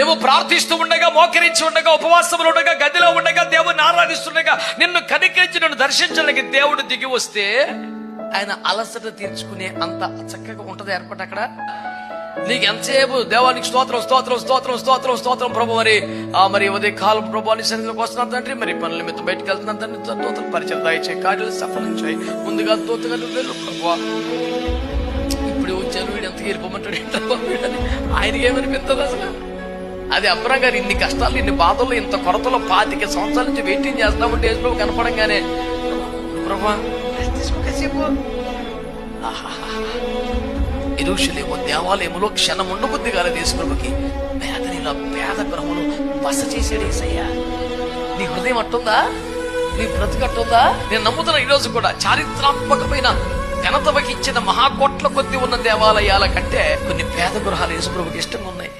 నువ్వు ప్రార్థిస్తూ ఉండగా మోకరించి ఉండగా ఉపవాసములు ఉండగా గదిలో ఉండగా దేవుని ఆరాధిస్తుండగా నిన్ను కనికరించి నన్ను దర్శించడానికి దేవుడు దిగి వస్తే ఆయన అలసట తీర్చుకునే అంత చక్కగా ఉంటది ఏర్పాటు అక్కడ. నీకు ఎంతసేపు? దేవానికి స్తోత్రం స్తోత్రం స్తోత్రం స్తోత్రం స్తోత్రం ప్రభు మరి. ఆ మరి ఉదయ కాలం ప్రభు అని సన్నిధిలోకి వస్తున్నాను తండ్రి మరి పనుల మీద బయటకు వెళ్తున్నాను తండ్రి స్తోత్రం పరిచయం దాయిచే కార్యాలు సఫలించాయి ముందుగా తోతగా నువ్వు ప్రభు. ఇప్పుడు వచ్చాను వీడు ఎంత గెలిపోమంటాడు ఆయనకి ఏమనిపిస్తుంది అసలు? అది అబ్బరం గారు ఇన్ని కష్టాలు ఇన్ని బాధలు ఇంత కొరతలో పాతిక సంవత్సరాల నుంచి వెయిటింగ్ చేస్తాము డేస్లో కనపడంగానే. ప్రభా దేవాలయములో క్షణం ఉండబుద్ధి గాల తీసుకున్నకి పేదనిలో పేద గృహములు బస చేసాడు ఏసయ్యా. నీ హృదయం అట్టుందా? నీ బ్రతుకట్టుందా నేను నమ్ముతున్నా ఈరోజు కూడా చారిత్రాత్మకమైన ఘనత ఇచ్చిన మహాకోట్ల కొద్ది ఉన్న దేవాలయాల కంటే కొన్ని పేద గృహాలు యేసుప్రభుకి ఇష్టంగా ఉన్నాయి.